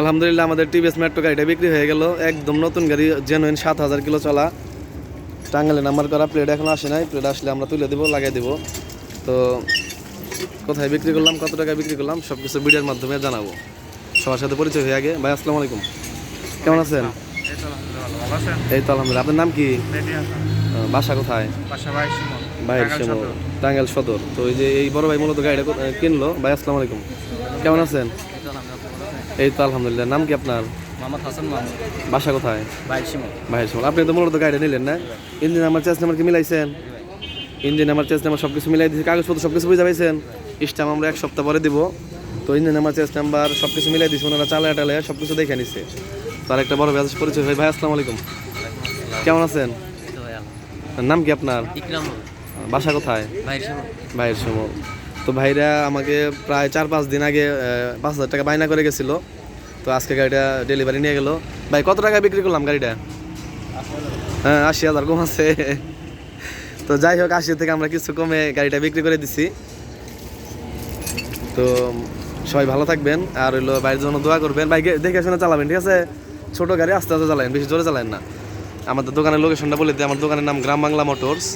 আলহামদুলিল্লাহ আমাদের TVS metro গাড়িটা বিক্রি হয়ে গেল। একদম নতুন গাড়ি জেনুইন সাত হাজার কিলো চলা। টাঙ্গালে নাম্বার করা প্লেট এখন আসে নাই। প্লেট আসলে আমরা তুলে দেবো লাগাই দেবো। তো কোথায় বিক্রি করলাম কত টাকায় বিক্রি করলাম সব কিছু ভিডিওর মাধ্যমে জানাব। সবার সাথে পরিচয় হয়ে আগে। ভাই আসসালামু আলাইকুম। কেমন আছেন? এই তো আলহামদুলিল্লাহ আপনার নাম কি? বাসা কোথায়? ভাইয়ের টাঙ্গাইল সদর। তো এই যে এই বড় ভাই মূলত গাড়িটা কিনলো। ভাই আসসালামু আলাইকুম। কেমন আছেন? এই তো আলহামদুলিল্লাহ। নাম কি আপনার? মোহাম্মদ হাসান মাহমুদ বাসা কোথায়? বাইক আপনি তো মূলত গাড়িটা নিলেন না? ইঞ্জিন নাম্বার চেস নাম্বার কি মিলাইছেন? ইঞ্জিন নাম্বার চেস নাম্বার সব কিছু মিলাই দিয়েছি কাগজপত্র সব কিছু বুঝে পাইছেন? স্টাম্প আমরা এক সপ্তাহ পরে দিব। তো ইঞ্জিন নাম্বার চেস নাম্বার সব কিছু মিলাই দিয়েছি ওনারা চালায় টালায় সব কিছু দেখে নিচ্ছে তার একটা বড় ব্যাস পরিচয় ভাই ভাই আসসালামু আলাইকুম। কেমন আছেন? নাম কি আপনার? ইকরাম বাসা কোথায়? সিমো ভাইয়ের সময় তো ভাইরা আমাকে প্রায় চার পাঁচ দিন আগে পাঁচ হাজার টাকা বায়না করে গেছিল। তো আজকে গাড়িটা ডেলিভারি নিয়ে গেল। ভাই, কত টাকায় বিক্রি করলাম গাড়িটা? হ্যাঁ আশি হাজার কম আছে। তো যাই হোক, আশি থেকে আমরা কিছু কমে গাড়িটা বিক্রি করে দিছি। তো সবাই ভালো থাকবেন। আর হইল বাইরের জন্য দোয়া করবেন। বাইকে দেখে শুনে চালাবেন, ঠিক আছে? ছোটো গাড়ি আস্তে আস্তে চালাবেন বেশি জোরে চালাবেন না। আমাদের দোকানের লোকেশনটা বলে দিই। আমার দোকানের নাম গ্রাম বাংলা মোটরস।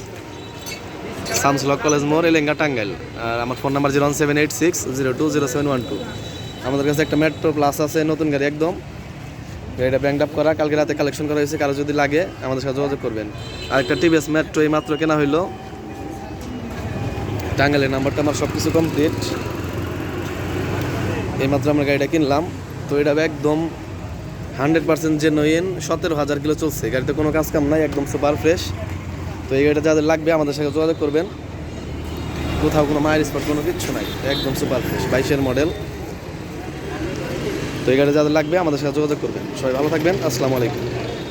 সামসলক কলেজ মোড় এলেঙ্গা টাঙ্গাইল আর আমার phone number zero one seven eight six zero two zero seven one two আমাদের কাছে একটা মেট্রো প্লাস আছে, নতুন গাড়ি একদম। গাড়িটা ব্যাংক আপ করা, কালকে রাতে কালেকশন করা হয়েছে, কারও যদি লাগে আমাদের সাথে যোগাযোগ করবেন। আর একটা টিভিএস মেট্রো এই মাত্র কেনা হইল। টাঙ্গাইলের নাম্বারটা আমার সব কিছু কমপ্লিট এইমাত্র আমরা গাড়িটা কিনলাম। তো এটা একদম হান্ড্রেড পার্সেন্ট জেনুইন সতেরো হাজার কিলো চলছে। গাড়িতে কোনো কাজ কাম নাই, একদম সুপার ফ্রেশ তো এই গাড়িটা যাদের লাগবে আমাদের সাথে যোগাযোগ করবেন। কোথাও কোনো মায়ের স্পট কোনো কিচ্ছু নাই। একদম সুপার ফ্রেশ বাইশের মডেল তো এই গাড়ি যাদের লাগবে আমাদের সাথে যোগাযোগ করবেন। সবাই ভালো থাকবেন। আসসালামু আলাইকুম।